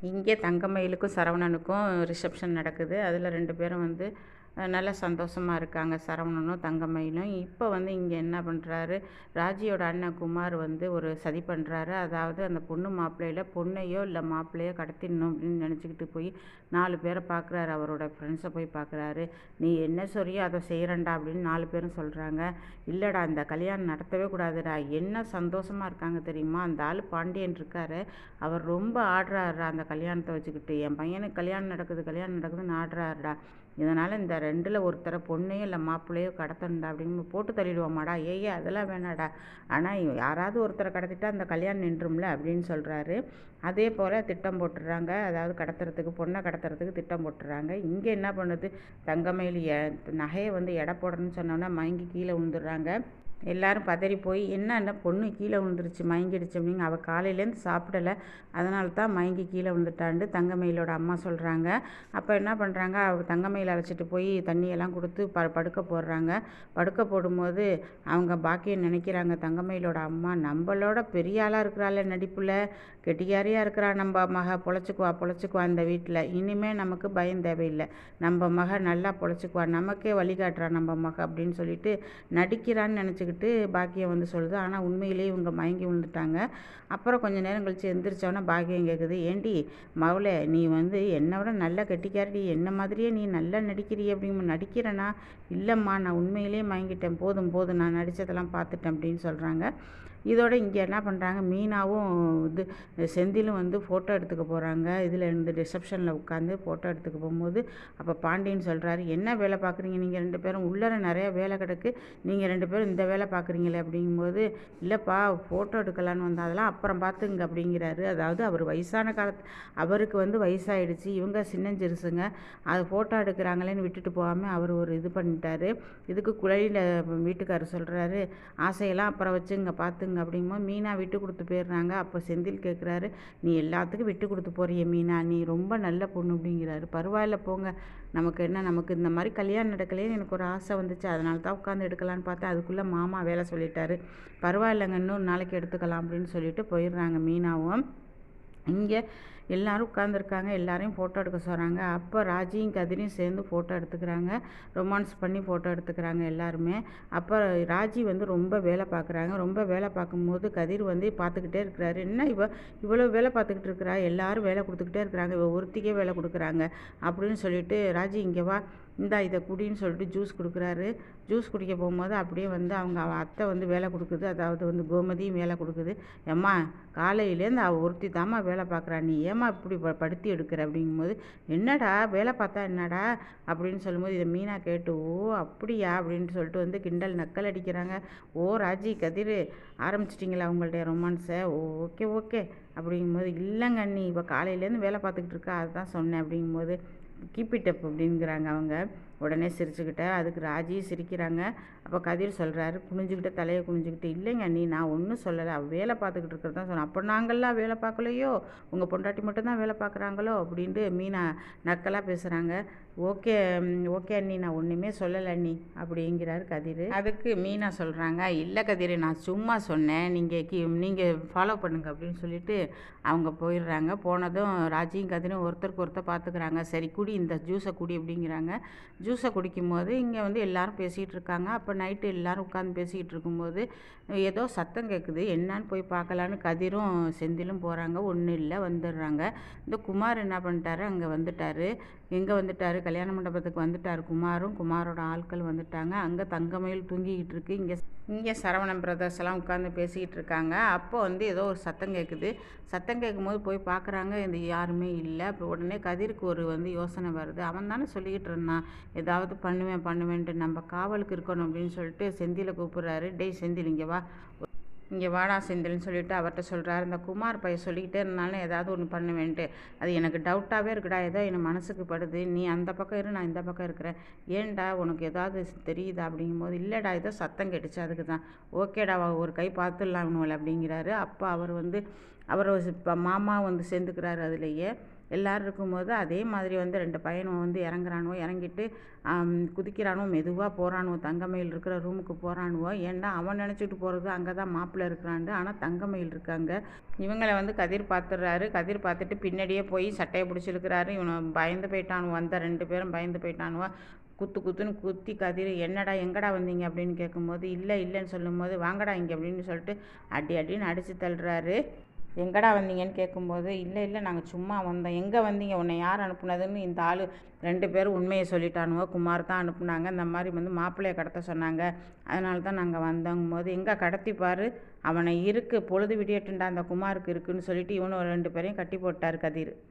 இங்கே தங்கமயிலுக்கும் சரவணனுக்கும் ரிசப்ஷன் நடக்குது. அதில் ரெண்டு பேரும் வந்து நல்ல சந்தோஷமாக இருக்காங்க. சரவணனும் தங்கமயிலும். இப்போ வந்து இங்கே என்ன பண்ணுறாரு ராஜியோட அண்ணன் குமார் வந்து ஒரு சதி பண்ணுறாரு அதாவது அந்த பொண்ணு மாப்பிள்ளையில் பொண்ணையோ இல்லை மாப்பிள்ளையோ கடத்திடணும் அப்படின்னு நினச்சிக்கிட்டு போய் நாலு பேரை பார்க்குறாரு அவரோட ஃப்ரெண்ட்ஸை போய் பார்க்குறாரு நீ என்ன சொல்றியோ அதை செய்கிறேன்டா அப்படின்னு நாலு பேரும் சொல்கிறாங்க இல்லைடா இந்த கல்யாணம் நடத்தவே கூடாதுடா. என்ன சந்தோஷமாக இருக்காங்க தெரியுமா? அந்த ஆள் பாண்டியன் இருக்காரு. அவர் ரொம்ப ஆடுறாருடா அந்த கல்யாணத்தை வச்சுக்கிட்டு. என் பையனுக்கு கல்யாணம் நடக்குது கல்யாணம் நடக்குதுன்னு ஆடுறாருடா. இதனால் இந்த ரெண்டில் ஒருத்தரை பொண்ணையோ இல்லை மாப்பிள்ளையோ கடத்தணுடா அப்படின்னு போட்டு தள்ளிடுவோமாடா. ஏய் அதெல்லாம் வேணாடா ஆனால் யாராவது ஒருத்தரை கடத்திட்டா அந்த கல்யாணம் நின்றும்ல அப்படின்னு சொல்கிறாரு அதே போல் திட்டம் போட்டுடுறாங்க அதாவது கடத்துறதுக்கு பொண்ணை கடத்துறதுக்கு திட்டம் போட்டுடுறாங்க இங்கே என்ன பண்ணுது? தங்கமயில் நகையை வந்து எடை போடணும்னு சொன்னோன்னா மயங்கி கீழே விழுந்துடுறாங்க. எல்லாரும் பதறி போய் என்னென்ன பொண்ணு கீழே விழுந்துருச்சு மயங்கிடுச்சு அப்படிங்க அவள் காலையிலேருந்து சாப்பிடலை. அதனால தான் மயங்கி கீழே விழுந்துட்டான்ட்டு தங்கமயிலோட அம்மா சொல்கிறாங்க அப்போ என்ன பண்ணுறாங்க அவள் தங்கமயில் அழைச்சிட்டு போய் தண்ணியெல்லாம் கொடுத்து ப படுக்க போடுறாங்க. படுக்க போடும்போது அவங்க பாக்கியம் நினைக்கிறாங்க தங்கமயிலோட அம்மா நம்மளோட பெரிய ஆளாக இருக்கிறாள் நடிப்பில் கெட்டிக்காரியாக இருக்கிறா நம்ம மக பொழைச்சிக்குவா பொழைச்சிக்குவா இந்த வீட்டில் இனிமேல் நமக்கு பயம் தேவையில்லை. நம்ம மக நல்லா பொழைச்சிக்குவா நமக்கே வழிகாட்டுறா நம்ம மக அப்படின்னு சொல்லிட்டு நடிக்கிறான்னு நினச்சிக்கிட்டு பாக்கியம் வந்து சொல்லுது. ஆனால் உண்மையிலேயே இவங்க மயங்கி விழுந்துட்டாங்க. அப்புறம் கொஞ்சம் நேரம் கழித்து எந்திரிச்சோன்னே பாக்கியம் கேட்குது ஏண்டி மவளே நீ வந்து என்னை விட நல்லா கெட்டிக்காரடி. என்ன மாதிரியே நீ நல்லா நடிக்கிறீ அப்படின்னு நடிக்கிறேனா? இல்லைம்மா நான் உண்மையிலேயே மயங்கிட்டேன். போதும் போதும். நான் நடித்ததெல்லாம் பார்த்துட்டேன் அப்படின்னு சொல்கிறாங்க இதோட இங்கே என்ன பண்ணுறாங்க மீனாவும் இது செந்திலும் வந்து ஃபோட்டோ எடுத்துக்க போகிறாங்க இதில் இருந்து ரிசப்ஷனில் உட்காந்து ஃபோட்டோ எடுத்துக்க போகும்போது அப்போ பாண்டியன் சொல்கிறாரு என்ன வேலை பார்க்குறீங்க? நீங்கள் ரெண்டு பேரும் உள்ளார நிறைய வேலை கிடக்கு. நீங்கள் ரெண்டு பேரும் இந்த வேலை பார்க்குறீங்களே? அப்படிங்கும்போது இல்லைப்பா ஃபோட்டோ எடுக்கலான்னு வந்தால் அதெல்லாம் அப்புறம் பார்த்துங்க அப்படிங்கிறாரு. அதாவது அவர் வயசான காலத்து அவருக்கு வந்து வயசாகிடுச்சு இவங்க சின்னஞ்சிருசுங்க அது ஃபோட்டோ எடுக்கிறாங்களேன்னு விட்டுட்டு போகாமல் அவர் ஒரு இது பண்ணிட்டாரு. இதுக்கு குழலியில் வீட்டுக்காரர் சொல்கிறாரு ஆசையெல்லாம் அப்புறம் வச்சுங்க பார்த்துங்க அப்படிங்கும்போது மீனா விட்டு கொடுத்து போயிடுறாங்க. அப்போ செந்தில் கேட்குறாரு நீ எல்லாத்துக்கும் விட்டு கொடுத்து போறிய மீனா நீ ரொம்ப நல்ல பொண்ணு அப்படிங்கிறாரு. பரவாயில்ல போங்க. நமக்கு என்ன நமக்கு இந்த மாதிரி கல்யாணம் நடக்கலையே எனக்கு ஒரு ஆசை வந்துச்சு. அதனால தான் உட்காந்து எடுக்கலான்னு பார்த்தா அதுக்குள்ளே மாமா வேலை சொல்லிட்டாரு. பரவாயில்லைங்க இன்னொரு நாளைக்கு எடுத்துக்கலாம் அப்படின்னு சொல்லிட்டு போயிடுறாங்க மீனாவும். இங்கே எல்லோரும் உட்காந்துருக்காங்க எல்லாரையும் ஃபோட்டோ எடுக்க சொல்கிறாங்க அப்போ ராஜியும் கதிரையும் சேர்ந்து ஃபோட்டோ எடுத்துக்கிறாங்க. ரொமான்ஸ் பண்ணி ஃபோட்டோ எடுத்துக்கிறாங்க எல்லாருமே. அப்போ ராஜி வந்து ரொம்ப வேலை பார்க்குறாங்க. ரொம்ப வேலை பார்க்கும்போது கதிர் வந்து பார்த்துக்கிட்டே இருக்கிறாரு. என்ன இவ இவ்வளோ வேலை பார்த்துக்கிட்டு இருக்கிறா? எல்லாரும் வேலை கொடுத்துக்கிட்டே இருக்கிறாங்க. இவ ஒருத்திக்கே வேலை கொடுக்குறாங்க. அப்படின்னு சொல்லிட்டு ராஜி இங்கே வா இந்தா இதை குடின்னு சொல்லிட்டு ஜூஸ் கொடுக்குறாரு. ஜூஸ் குடிக்க போகும்போது அப்படியே வந்து அவங்க அத்தை வந்து வேலை கொடுக்குது. அதாவது வந்து கோமதியும் வேலை கொடுக்குது. ஏம்மா காலையிலேருந்து அவள் ஒருத்தி தாம்மா வேலை பார்க்குறா. நீ ஏம்மா இப்படி ப படுத்தி எடுக்கிற அப்படிங்கும்போது என்னடா வேலை பார்த்தா என்னடா? அப்படின்னு சொல்லும்போது இதை மீனா கேட்டு ஓ அப்படியா? அப்படின்னு சொல்லிட்டு வந்து கிண்டல் நக்கல் அடிக்கிறாங்க. ஓ ராஜி கதிர் ஆரம்பிச்சிட்டிங்களா உங்கள்டைய ரொமான்ஸை? Oh okay okay. அப்படிங்கும்போது இல்லைங்க அண்ணி இப்போ காலையிலேருந்து வேலை பார்த்துக்கிட்டு இருக்கா அதுதான் சொன்னேன். அப்படிங்கும்போது கீப் இட் அப் அப்படிங்கிறாங்க அவங்க. உடனே சிரிச்சுக்கிட்ட. அதுக்கு ராஜி சிரிக்கிறாங்க. அப்போ கதிர் சொல்கிறாரு குனிஞ்சுக்கிட்ட தலையை குனிஞ்சுக்கிட்டு இல்லைங்க நீ நான் ஒன்றும் சொல்லலை. அவள் வேலை பார்த்துக்கிட்டு இருக்கிறது தான் சொன்னேன் அப்போ நாங்கள்லாம் வேலை பார்க்கலையோ? உங்கள் பொண்டாட்டி மட்டும்தான் வேலை பார்க்குறாங்களோ? அப்படின்ட்டு மீனா நக்கலாக பேசுகிறாங்க ஓகே ஓகே அண்ணி நான் ஒன்றுமே சொல்லலை அண்ணி அப்படிங்கிறாரு கதிர். அதுக்கு மீனா சொல்கிறாங்க இல்லை கதிர் நான் சும்மா சொன்னேன். நீங்கள் கி நீங்கள் ஃபாலோ பண்ணுங்க அப்படின்னு சொல்லிட்டு அவங்க போயிடுறாங்க. போனதும் ராஜியும் கதிரும் ஒருத்தருக்கு ஒருத்தர் பார்த்துக்கிறாங்க. சரி குடி இந்த ஜூஸை குடி அப்படிங்கிறாங்க. ஜூஸை குடிக்கும்போது இங்கே வந்து எல்லோரும் பேசிகிட்டு இருக்காங்க அப்போ நைட்டு எல்லாரும் உட்காந்து பேசிகிட்டு இருக்கும்போது ஏதோ சத்தம் கேட்குது. என்னான்னு போய் பார்க்கலான்னு கதிரும் செந்திலும் போகிறாங்க. ஒன்றும் இல்லை வந்துடுறாங்க. இந்த குமார் என்ன பண்ணிட்டாரு? அங்கே வந்துட்டாரு. எங்கே வந்துட்டார்? கல்யாண மண்டபத்துக்கு வந்துட்டார் குமாரும். குமாரோட ஆட்கள் வந்துட்டாங்க. அங்கே தங்கமயில் தூங்கிக்கிட்டு இருக்கு இங்கே இங்கே சரவணன் பிரதர்ஸ் எல்லாம் உட்காந்து பேசிக்கிட்டு இருக்காங்க அப்போ வந்து ஏதோ ஒரு சத்தம் கேட்குது. சத்தம் கேட்கும்போது போய் பார்க்குறாங்க. இந்த யாருமே இல்லை. அப்போ உடனே கதிருக்கு ஒரு வந்து யோசனை வருது. அவன் தானே சொல்லிக்கிட்டு இருந்தான் ஏதாவது பண்ணுவேன் பண்ணுவேன்ட்டு நம்ம காவலுக்கு இருக்கணும் அப்படின்னு சொல்லிட்டு செந்திலை கூப்பிட்றாரு. டேய் செந்தில் இங்கே வா. இங்கே வாடா செந்தில்னு சொல்லிட்டு அவர்கிட்ட சொல்கிறாரு இந்த குமார் பையன் சொல்லிக்கிட்டே இருந்தாலும் ஏதாவது ஒன்று பண்ணுவேன்ட்டு. அது எனக்கு டவுட்டாகவே இருக்குடா. ஏதோ என் மனசுக்கு படுது. நீ அந்த பக்கம் இரு நான் இந்த பக்கம் இருக்கிறேன். ஏன்டா உனக்கு ஏதாவது தெரியுதா? அப்படிங்கும்போது இல்லைடா ஏதோ சத்தம் கேட்டுச்சு. அதுக்கு தான் ஓகேடா ஒரு கை பார்த்துடலாம் இவனுவல அப்படிங்கிறாரு. அப்போ அவர் வந்து அவர் இப்போ மாமா வந்து சேர்ந்துக்கிறாரு அதுலேயே. எல்லோரும் இருக்கும்போது அதே மாதிரி வந்து ரெண்டு பையனும் வந்து இறங்குறானுவோ இறங்கிட்டு குதிக்கிறானுவோ மெதுவாக போகிறானுவோ தங்கமயில் இருக்கிற ரூமுக்கு போகிறானுவோ ஏன்னா அவன் நினச்சிட்டு போகிறது அங்கே தான் மாப்பிள்ளை இருக்கிறாண்டு ஆனால் தங்கமயில் இருக்காங்க. இவங்களை வந்து கதிர் பார்த்துடுறாரு கதிர் பார்த்துட்டு பின்னாடியே போய் சட்டையை பிடிச்சிருக்கிறாரு. இவனை பயந்து போயிட்டானுவோ வந்த ரெண்டு பேரும் பயந்து போயிட்டானுவோ குத்து குத்துன்னு குத்தி கதிர் என்னடா எங்கடா வந்தீங்க? அப்படின்னு கேட்கும்போது இல்லை இல்லைன்னு சொல்லும்போது வாங்கடா இங்கே அப்படின்னு சொல்லிட்டு அடி அடின்னு அடித்து தள்ளுறாரு. எங்கடா வந்தீங்கன்னு கேட்கும்போது இல்லை இல்லை நாங்கள் சும்மா வந்தோம். எங்கே வந்தீங்க? உன்னை யார் அனுப்புனதுன்னு இந்த ஆள் ரெண்டு பேரும் உண்மையை சொல்லிட்டானுவோ குமார் தான் அனுப்புனாங்க. இந்த மாதிரி வந்து மாப்பிள்ளையை கடத்த சொன்னாங்க. அதனால தான் நாங்கள் வந்தோங்கும் போது எங்கே கடத்திப்பார் அவனை இருக்குது பொழுது விடியட்டுண்டா அந்த குமாருக்கு இருக்குதுன்னு சொல்லிட்டு இவனு ரெண்டு பேரையும் கட்டி போட்டார் கதிர்.